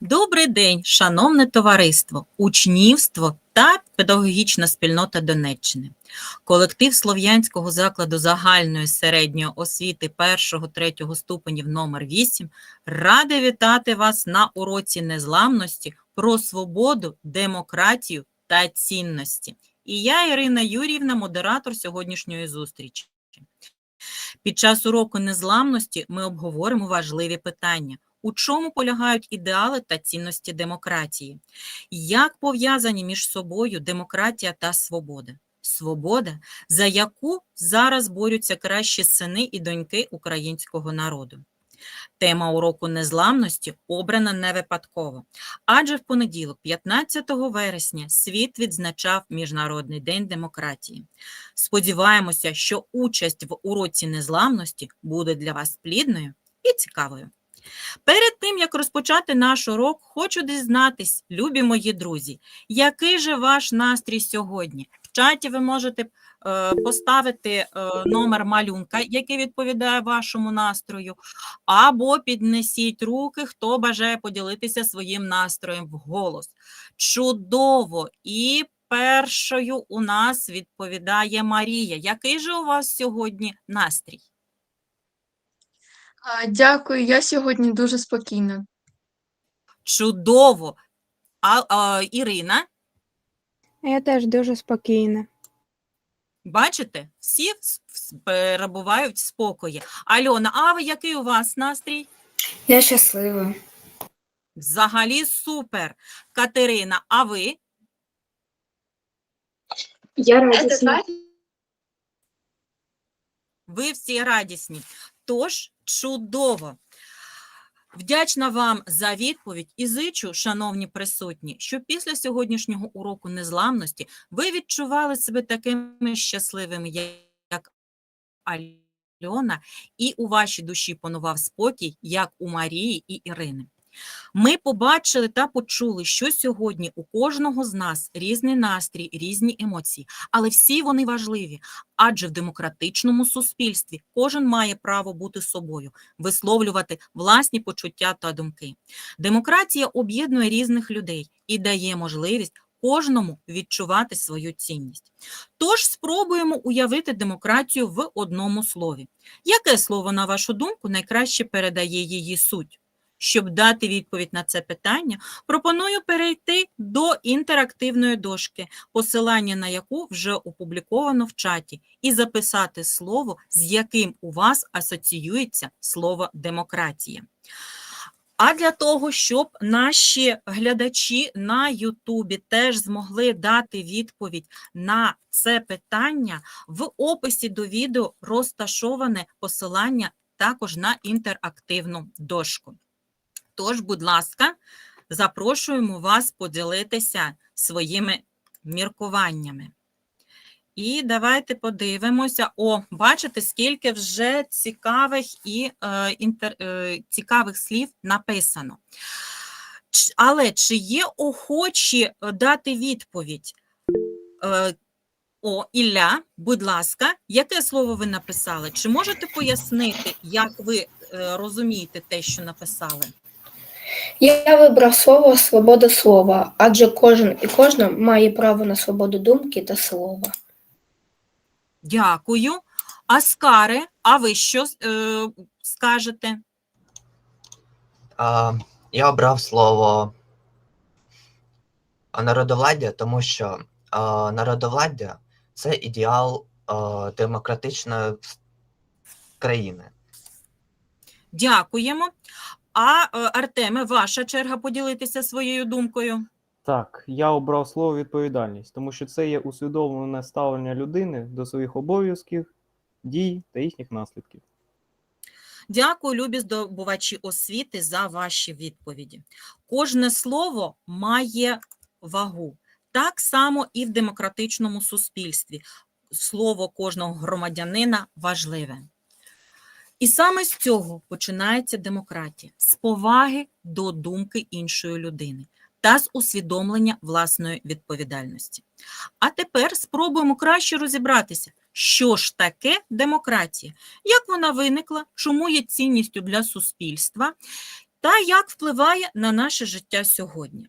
Добрий день, шановне товариство, учнівство та педагогічна спільнота Донеччини. Колектив Слов'янського закладу загальної середньої освіти 1-3 ступенів номер 8 радий вітати вас на уроці незламності про свободу, демократію та цінності. І я, Ірина Юріївна, модератор сьогоднішньої зустрічі. Під час уроку незламності ми обговоримо важливі питання. У чому полягають ідеали та цінності демократії? Як пов'язані між собою демократія та свобода? Свобода, за яку зараз борються кращі сини і доньки українського народу. Тема уроку незламності обрана не випадково, адже в понеділок, 15 вересня, світ відзначав Міжнародний день демократії. Сподіваємося, що участь в уроці незламності буде для вас плідною і цікавою. Перед тим, як розпочати наш урок, хочу дізнатись, любі мої друзі, який же ваш настрій сьогодні? В чаті ви можете поставити е, номер малюнка, який відповідає вашому настрою, або піднесіть руки, хто бажає поділитися своїм настроєм вголос. Чудово! І першою у нас відповідає Марія. Який же у вас сьогодні настрій? Дякую, я сьогодні дуже спокійна. Чудово! А, а Ірина, Я теж дуже спокійна. Бачите, всі перебувають в спокої. Альона, а який у вас настрій? Я щаслива. Взагалі супер. Катерина, а ви? Я радісна. Ви всі радісні. Тож чудово. Вдячна вам за відповідь і зичу, шановні присутні, що після сьогоднішнього уроку незламності ви відчували себе такими щасливими, як Альона, і у вашій душі панував спокій, як у Марії і Ірини. Ми побачили та почули, що сьогодні у кожного з нас різний настрій, різні емоції, але всі вони важливі, адже в демократичному суспільстві кожен має право бути собою, висловлювати власні почуття та думки. Демократія об'єднує різних людей і дає можливість кожному відчувати свою цінність. Тож спробуємо уявити демократію в одному слові. Яке слово, на вашу думку, найкраще передає її суть? Щоб дати відповідь на це питання, пропоную перейти до інтерактивної дошки, посилання на яку вже опубліковано в чаті, і записати слово, з яким у вас асоціюється слово демократія. А для того, щоб наші глядачі на Ютубі теж змогли дати відповідь на це питання, в описі до відео розташоване посилання також на інтерактивну дошку. Тож, будь ласка, запрошуємо вас поділитися своїми міркуваннями. І давайте подивимося. О, бачите, скільки вже цікавих і е, інтер, е, цікавих слів написано. Ч- Але чи є охочі е, дати відповідь? Е, о, Ілля, будь ласка, яке слово ви написали? Чи можете пояснити, як ви е, розумієте те, що написали? Я вибрав слово свобода слова, адже кожен і кожна має право на свободу думки та слова. Дякую. Аскаре, а ви що е, скажете? А, я обрав слово народовладдя, тому що а, народовладдя це ідеал а, демократичної країни. Дякуємо. А е, Артеме, ваша черга поділитися своєю думкою. Так, я обрав слово відповідальність, тому що це є усвідомлене ставлення людини до своїх обов'язків, дій та їхніх наслідків. Дякую, любі здобувачі освіти, за ваші відповіді. Кожне слово має вагу. Так само і в демократичному суспільстві. Слово кожного громадянина важливе. І саме з цього починається демократія, з поваги до думки іншої людини та з усвідомлення власної відповідальності. А тепер спробуємо краще розібратися, що ж таке демократія, як вона виникла, чому є цінністю для суспільства та як впливає на наше життя сьогодні.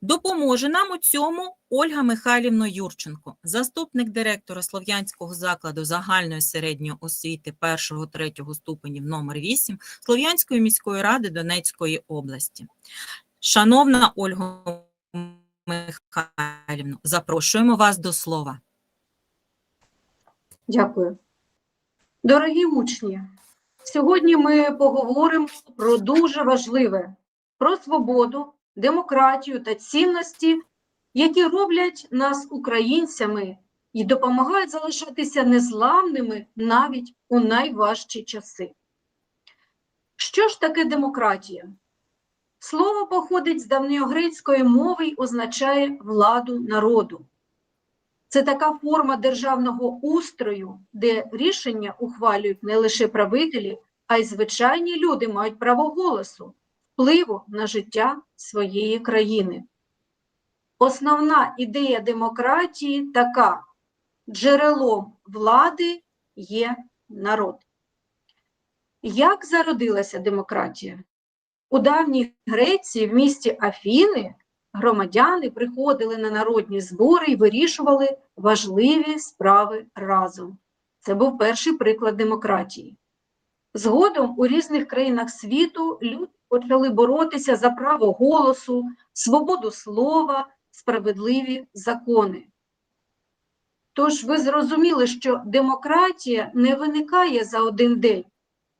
Допоможе нам у цьому Ольга Михайлівна Юрченко, заступник директора Слов'янського закладу загальної середньої освіти 1-3 ступенів номер 8 Слов'янської міської ради Донецької області. Шановна Ольга Михайлівна, запрошуємо вас до слова. Дякую. Дорогі учні, сьогодні ми поговоримо про дуже важливе, про свободу, демократію та цінності, які роблять нас українцями і допомагають залишатися незламними навіть у найважчі часи. Що ж таке демократія? Слово походить з давньогрецької мови й означає владу народу. Це така форма державного устрою, де рішення ухвалюють не лише правителі, а й звичайні люди мають право голосу, впливу на життя своєї країни. Основна ідея демократії така: джерелом влади є народ. Як зародилася демократія? У давній Греції в місті Афіни громадяни приходили на народні збори і вирішували важливі справи разом. Це був перший приклад демократії. Згодом у різних країнах світу люди почали боротися за право голосу, свободу слова, справедливі закони. Тож ви зрозуміли, що демократія не виникає за один день,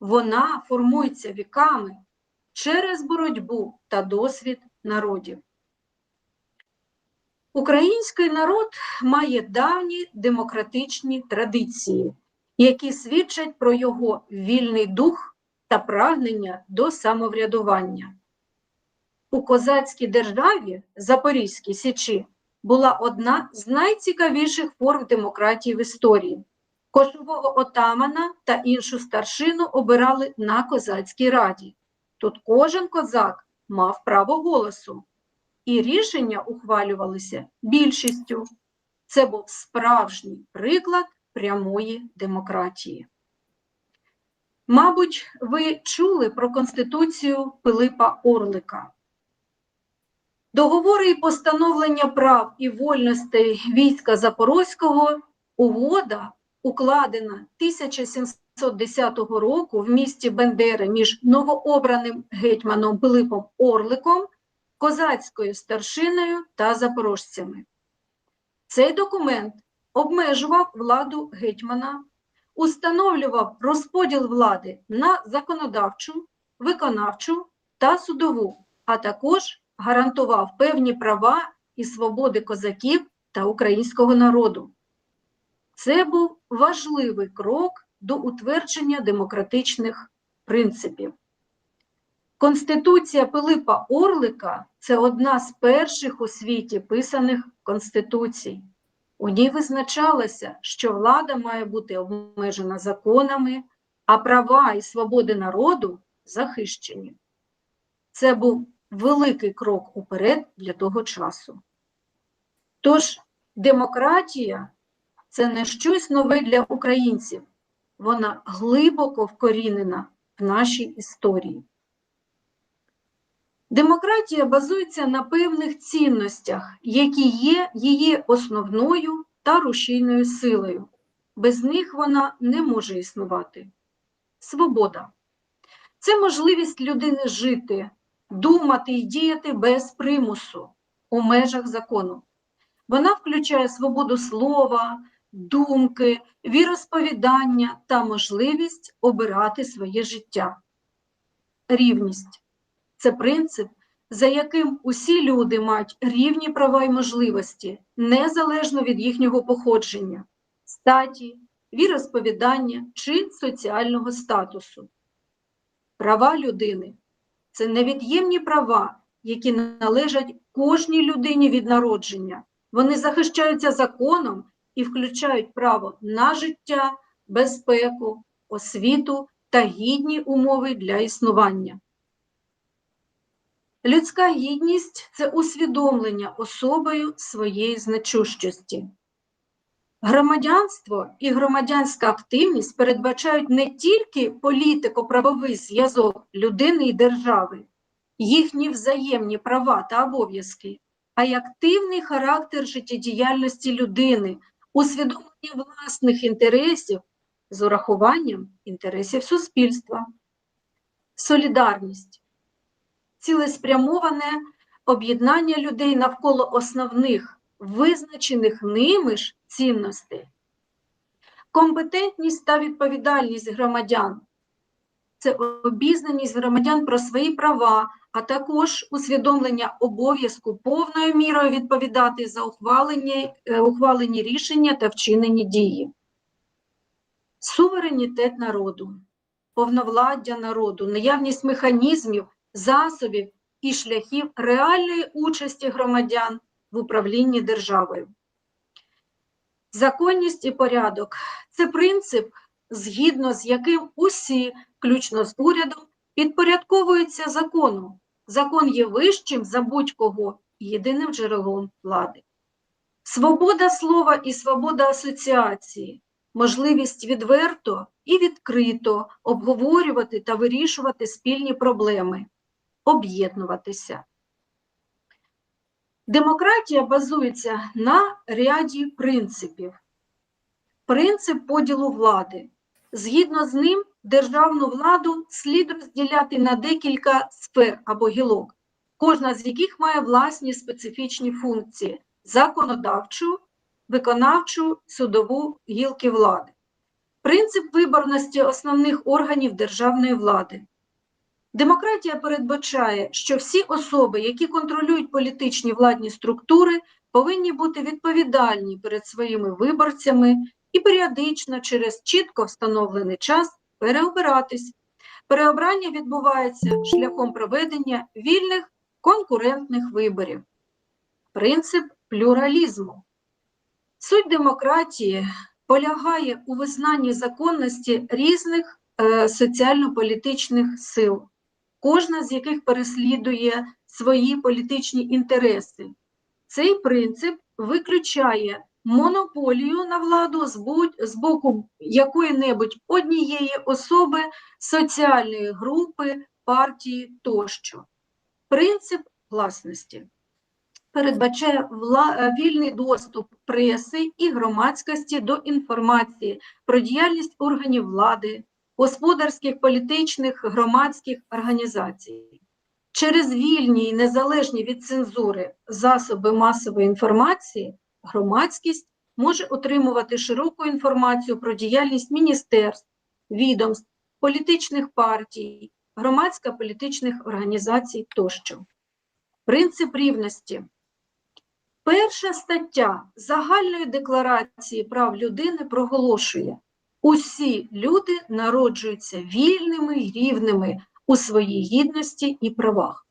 вона формується віками через боротьбу та досвід народів. Український народ має давні демократичні традиції, які свідчать про його вільний дух та прагнення до самоврядування. У козацькій державі Запорізькій Січі була одна з найцікавіших форм демократії в історії. Кошового отамана та іншу старшину обирали на козацькій раді. Тут кожен козак мав право голосу і рішення ухвалювалися більшістю. Це був справжній приклад прямої демократії. Мабуть, ви чули про Конституцію Пилипа Орлика. Договори і постановлення прав і вольностей війська Запорозького угода, укладена 1710 року в місті Бендери між новообраним гетьманом Пилипом Орликом козацькою старшиною та запорожцями. Цей документ обмежував владу гетьмана, установлював розподіл влади на законодавчу, виконавчу та судову, а також гарантував певні права і свободи козаків та українського народу. Це був важливий крок до утвердження демократичних принципів. Конституція Пилипа Орлика це одна з перших у світі писаних конституцій. У ній визначалося, що влада має бути обмежена законами, а права і свободи народу захищені. Це був великий крок уперед для того часу. Тож демократія це не щось нове для українців, вона глибоко вкорінена в нашій історії. Демократія базується на певних цінностях, які є її основною та рушійною силою. Без них вона не може існувати. Свобода це можливість людини жити, думати і діяти без примусу у межах закону. Вона включає свободу слова, думки, віросповідання та можливість обирати своє життя. Рівність це принцип, за яким усі люди мають рівні права і можливості, незалежно від їхнього походження, статі, віросповідання чи соціального статусу. Права людини це невід'ємні права, які належать кожній людині від народження. Вони захищаються законом і включають право на життя, безпеку, освіту та гідні умови для існування. Людська гідність це усвідомлення особою своєї значущості. Громадянство і громадянська активність передбачають не тільки політико-правовий зв'язок людини і держави, їхні взаємні права та обов'язки, а й активний характер життєдіяльності людини, усвідомлення власних інтересів з урахуванням інтересів суспільства. Солідарність цілеспрямоване об'єднання людей навколо основних, визначених ними ж цінностей. Компетентність та відповідальність громадян це обізнаність громадян про свої права, а також усвідомлення обов'язку повною мірою відповідати за ухвалені, е, ухвалені рішення та вчинені дії. Суверенітет народу, повновладдя народу, наявність механізмів, засобів і шляхів реальної участі громадян в управлінні державою. Законність і порядок це принцип, згідно з яким усі, включно з урядом, підпорядковуються закону. Закон є вищим за будь-кого єдиним джерелом влади. Свобода слова і свобода асоціації, можливість відверто і відкрито обговорювати та вирішувати спільні проблеми, об'єднуватися. Демократія базується на ряді принципів. Принцип поділу влади. Згідно з ним, державну владу слід розділяти на декілька сфер або гілок, кожна з яких має власні специфічні функції законодавчу, виконавчу, судову гілки влади. Принцип виборності основних органів державної влади. Демократія передбачає, що всі особи, які контролюють політичні владні структури, повинні бути відповідальні перед своїми виборцями і періодично через чітко встановлений час переобиратись. Переобрання відбувається шляхом проведення вільних конкурентних виборів. Принцип плюралізму. Суть демократії полягає у визнанні законності різних е, соціально-політичних сил, кожна з яких переслідує свої політичні інтереси. Цей принцип виключає монополію на владу з, боку якої-небудь однієї особи, соціальної групи, партії тощо. Принцип власності передбачає вільний доступ преси і громадськості до інформації про діяльність органів влади, господарських, політичних, громадських організацій. Через вільні і незалежні від цензури засоби масової інформації громадськість може отримувати широку інформацію про діяльність міністерств, відомств, політичних партій, громадсько-політичних організацій тощо. Принцип рівності. Перша стаття Загальної декларації прав людини проголошує, усі люди народжуються вільними й рівними у своїй гідності і правах.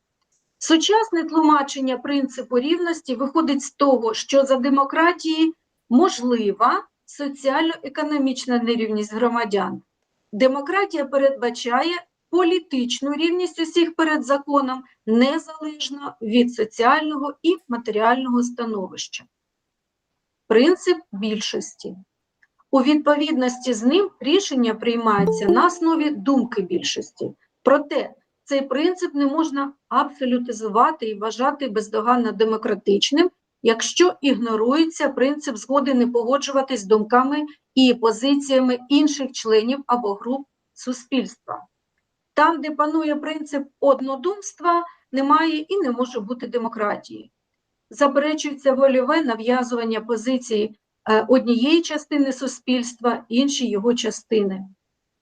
Сучасне тлумачення принципу рівності виходить з того, що за демократії можлива соціально-економічна нерівність громадян. Демократія передбачає політичну рівність усіх перед законом незалежно від соціального і матеріального становища. Принцип більшості. У відповідності з ним рішення приймаються на основі думки більшості. Проте цей принцип не можна абсолютизувати і вважати бездоганно демократичним, якщо ігнорується принцип згоди не погоджуватись з думками і позиціями інших членів або груп суспільства. Там, де панує принцип однодумства, немає і не може бути демократії. Заперечується вольове нав'язування позиції однієї частини суспільства іншій його частини.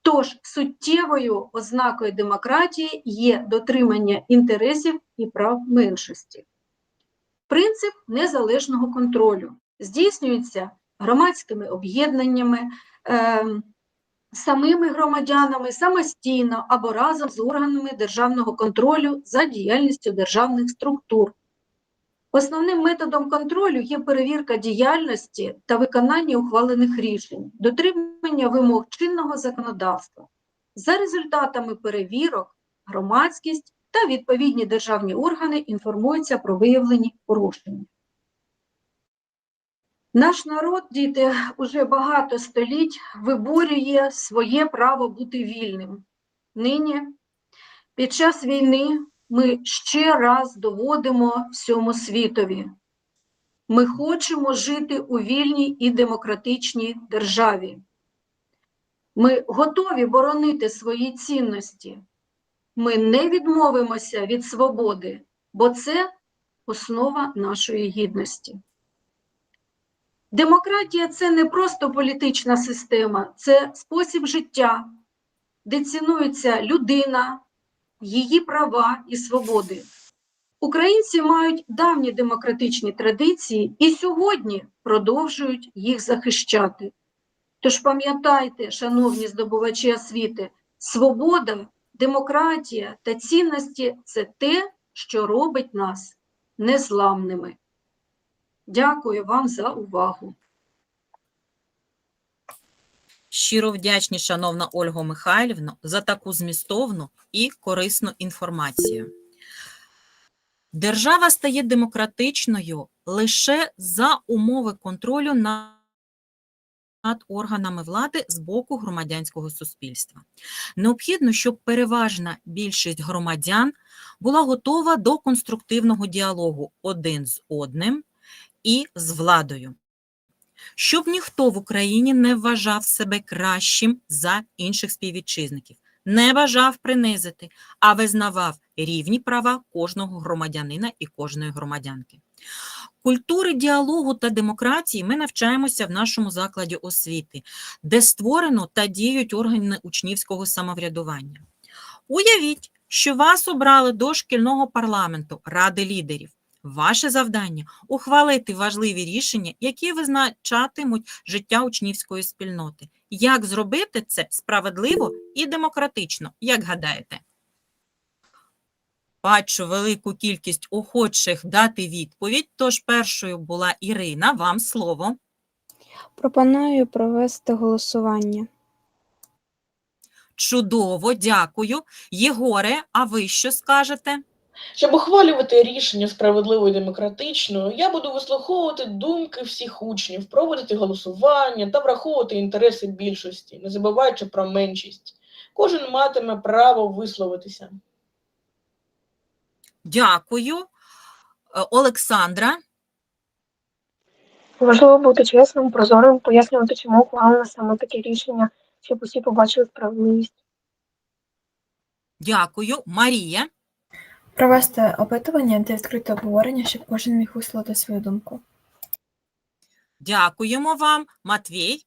Тож суттєвою ознакою демократії є дотримання інтересів і прав меншості. Принцип незалежного контролю здійснюється громадськими об'єднаннями, е, самими громадянами самостійно або разом з органами державного контролю за діяльністю державних структур. Основним методом контролю є перевірка діяльності та виконання ухвалених рішень, дотримання вимог чинного законодавства. За результатами перевірок, громадськість та відповідні державні органи інформуються про виявлені порушення. Наш народ, діти, уже багато століть виборює своє право бути вільним. Нині, під час війни, ми ще раз доводимо всьому світові. Ми хочемо жити у вільній і демократичній державі. Ми готові боронити свої цінності. Ми не відмовимося від свободи, бо це основа нашої гідності. Демократія це не просто політична система, це спосіб життя, де цінується людина, її права і свободи. Українці мають давні демократичні традиції і сьогодні продовжують їх захищати. Тож пам'ятайте, шановні здобувачі освіти, свобода, демократія та цінності це те, що робить нас незламними. Дякую вам за увагу. Щиро вдячні, шановна Ольго Михайлівно, за таку змістовну і корисну інформацію. Держава стає демократичною лише за умови контролю над органами влади з боку громадянського суспільства. Необхідно, щоб переважна більшість громадян була готова до конструктивного діалогу один з одним і з владою щоб ніхто в Україні не вважав себе кращим за інших співвітчизників, не бажав принизити, а визнавав рівні права кожного громадянина і кожної громадянки. Культури діалогу та демократії ми навчаємося в нашому закладі освіти, де створено та діють органи учнівського самоврядування. Уявіть, що вас обрали до шкільного парламенту Ради лідерів. Ваше завдання ухвалити важливі рішення, які визначатимуть життя учнівської спільноти. Як зробити це справедливо і демократично, як гадаєте? Бачу велику кількість охочих дати відповідь, тож першою була Ірина, вам слово. Пропоную провести голосування. Чудово, дякую. Єгоре, а ви що скажете? Щоб ухвалювати рішення справедливо і демократично, я буду вислуховувати думки всіх учнів, проводити голосування та враховувати інтереси більшості, не забуваючи про меншість. Кожен матиме право висловитися. Дякую. Е, Олександра, Важливо бути чесним, прозорим, пояснювати, чому ухвалено саме таке рішення, щоб усі побачили справедливість. дякую. Марія, Провести опитування та відкрите обговорення, щоб кожен міг висловити свою думку. дякуємо вам. Матвій,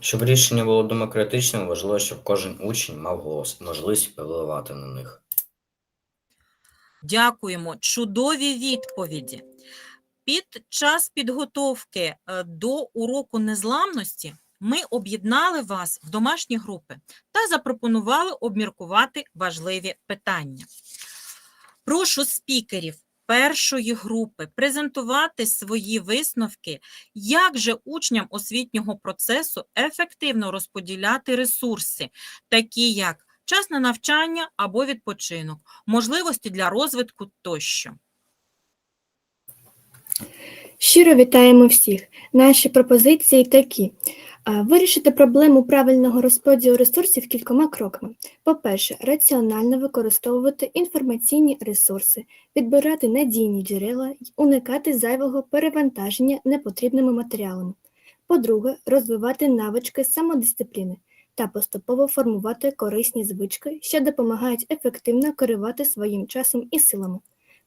Щоб рішення було демократичним, важливо, щоб кожен учень мав голос можливість впливати на них. Дякуємо. Чудові відповіді. Під час підготовки е, до уроку незламності ми об'єднали вас в домашні групи та запропонували обміркувати важливі питання. Прошу спікерів першої групи презентувати свої висновки, як же учням освітнього процесу ефективно розподіляти ресурси, такі як час на навчання або відпочинок, можливості для розвитку тощо. Щиро вітаємо всіх. Наші пропозиції такі: вирішити проблему правильного розподілу ресурсів кількома кроками. По-перше, раціонально використовувати інформаційні ресурси, підбирати надійні джерела й уникати зайвого перевантаження непотрібними матеріалами. По-друге, розвивати навички самодисципліни та поступово формувати корисні звички, що допомагають ефективно керувати своїм часом і силами.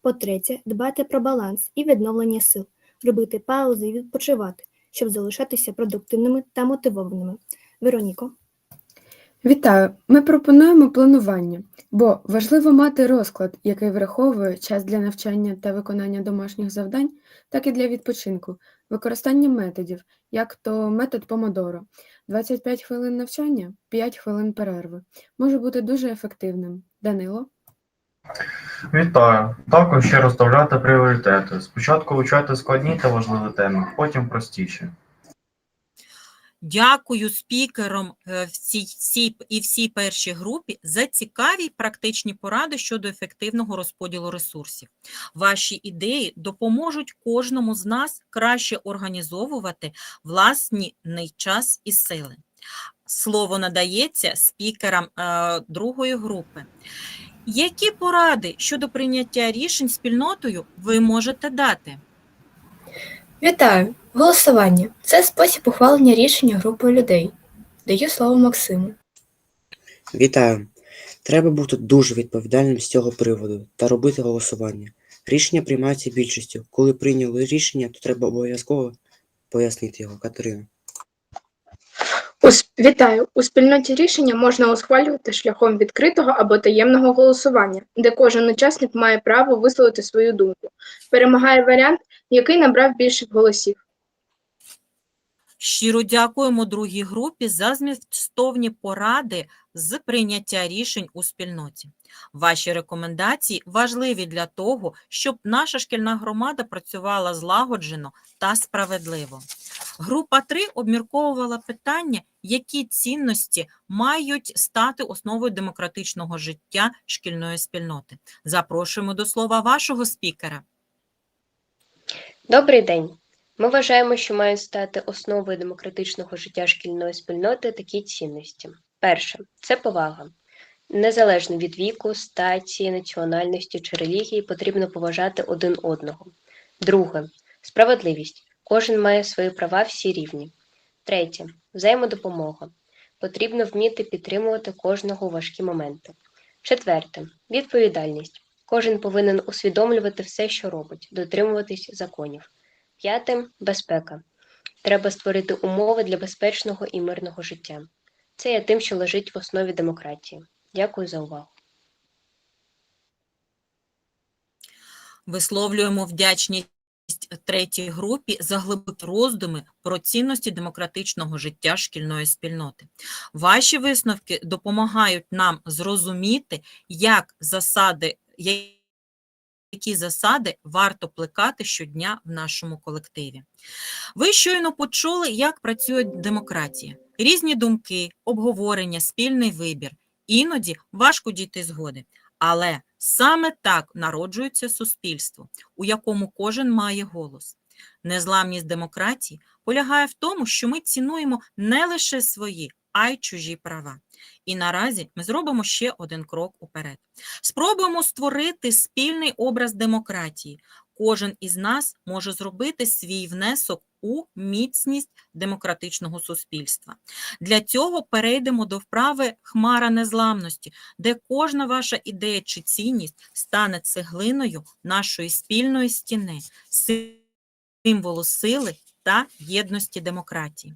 По-третє, дбати про баланс і відновлення сил, робити паузи і відпочивати, щоб залишатися продуктивними та мотивованими. Вероніко. Вітаю! Ми пропонуємо планування, бо важливо мати розклад, який враховує час для навчання та виконання домашніх завдань, так і для відпочинку, використання методів, як то метод Помодоро. 25 хвилин навчання, 5 хвилин перерви. Може бути дуже ефективним. Данило? Вітаю. Також ще розставляти пріоритети. Спочатку вивчати складні та важливі теми, потім простіші. Дякую спікерам е, в цій всій і всій першій групі за цікаві практичні поради щодо ефективного розподілу ресурсів. Ваші ідеї допоможуть кожному з нас краще організовувати власний час і сили. Слово надається спікерам е, другої групи. Які поради щодо прийняття рішень спільнотою ви можете дати? Вітаю! Голосування це спосіб ухвалення рішення групою людей. Даю слово Максиму. Вітаю! Треба бути дуже відповідальним з цього приводу та робити голосування. Рішення приймаються більшістю. Коли прийняли рішення, то треба обов'язково пояснити його, Катерина. Вітаю! У спільноті рішення можна усхвалювати шляхом відкритого або таємного голосування, де кожен учасник має право висловити свою думку. Перемагає варіант, який набрав більше голосів. Щиро дякуємо другій групі за змістовні поради з прийняття рішень у спільноті. Ваші рекомендації важливі для того, щоб наша шкільна громада працювала злагоджено та справедливо. Група 3 обмірковувала питання, які цінності мають стати основою демократичного життя шкільної спільноти. Запрошуємо до слова вашого спікера. Добрий день. Ми вважаємо, що мають стати основою демократичного життя шкільної спільноти такі цінності. Перше це повага. Незалежно від віку, статі, національності чи релігії, потрібно поважати один одного. Друге справедливість. Кожен має свої права всі рівні. Третє взаємодопомога. Потрібно вміти підтримувати кожного важкі моменти. Четверте відповідальність. Кожен повинен усвідомлювати все, що робить, дотримуватись законів. П'яте безпека. Треба створити умови для безпечного і мирного життя. Це є тим, що лежить в основі демократії. Дякую за увагу. Висловлюємо вдячність третій групі за глибокі роздуми про цінності демократичного життя шкільної спільноти. Ваші висновки допомагають нам зрозуміти, як засади, які засади варто плекати щодня в нашому колективі. Ви щойно почули, як працює демократія. Різні думки, обговорення, спільний вибір. Іноді важко дійти згоди. Але саме так народжується суспільство, у якому кожен має голос. Незламність демократії полягає в тому, що ми цінуємо не лише свої, а й чужі права. І наразі ми зробимо ще один крок уперед. Спробуємо створити спільний образ демократії. Кожен із нас може зробити свій внесок у міцність демократичного суспільства. Для цього перейдемо до вправи Хмара незламності, де кожна ваша ідея чи цінність стане цеглиною нашої спільної стіни, символу сили та єдності демократії.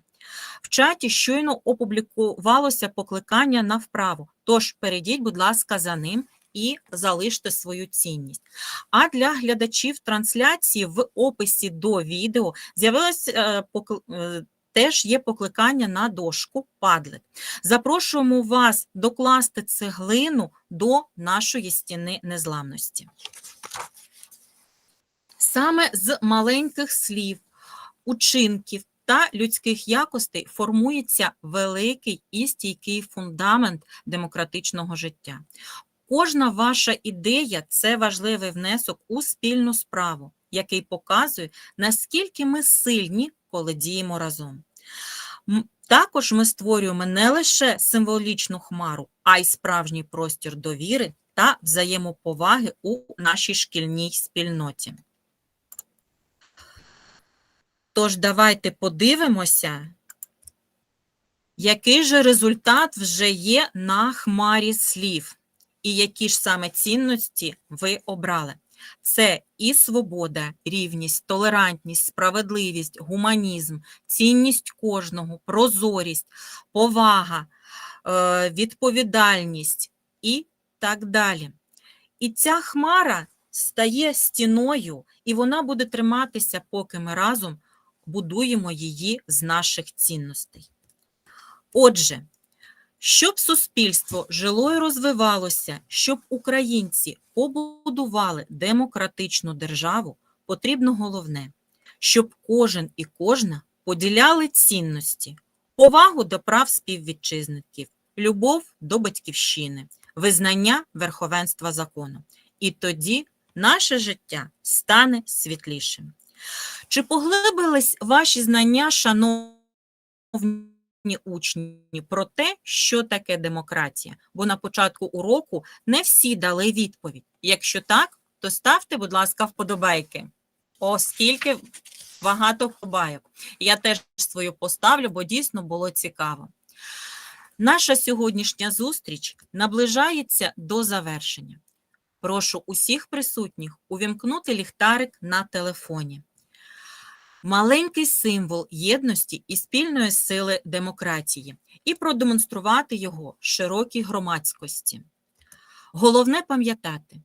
В чаті щойно опублікувалося покликання на вправу, тож перейдіть, будь ласка, за ним і залиште свою цінність. А для глядачів трансляції в описі до відео з'явилось е, е, теж є покликання на дошку Padlet. Запрошуємо вас докласти цеглину до нашої стіни незламності. Саме з маленьких слів, учинків та людських якостей формується великий і стійкий фундамент демократичного життя. Кожна ваша ідея це важливий внесок у спільну справу, який показує, наскільки ми сильні, коли діємо разом. Також ми створюємо не лише символічну хмару, а й справжній простір довіри та взаємоповаги у нашій шкільній спільноті. Тож давайте подивимося, який же результат вже є на хмарі слів, і які ж саме цінності ви обрали. Це і свобода, рівність, толерантність, справедливість, гуманізм, цінність кожного, прозорість, повага, е, відповідальність і так далі. І ця хмара стає стіною, і вона буде триматися, поки ми разом будуємо її з наших цінностей. Отже, щоб суспільство жило і розвивалося, щоб українці побудували демократичну державу, потрібно головне, щоб кожен і кожна поділяли цінності, повагу до прав співвітчизників, любов до батьківщини, визнання верховенства закону. І тоді наше життя стане світлішим. Чи поглибились ваші знання, шановні учні, про те, що таке демократія? Бо на початку уроку не всі дали відповідь. Якщо так, то ставте, будь ласка, вподобайки. Оскільки багато вподобайок. Я теж свою поставлю, бо дійсно було цікаво. Наша сьогоднішня зустріч наближається до завершення. Прошу усіх присутніх увімкнути ліхтарик на телефоні. Маленький символ єдності і спільної сили демократії і продемонструвати його широкій громадськості. Головне пам'ятати,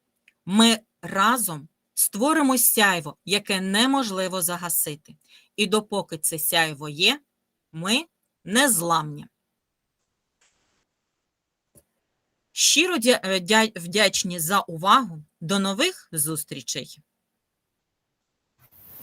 ми разом створимо сяйво, яке неможливо загасити. І допоки це сяйво є, ми незламні. Щиро дя- дя- вдячні за увагу. До нових зустрічей.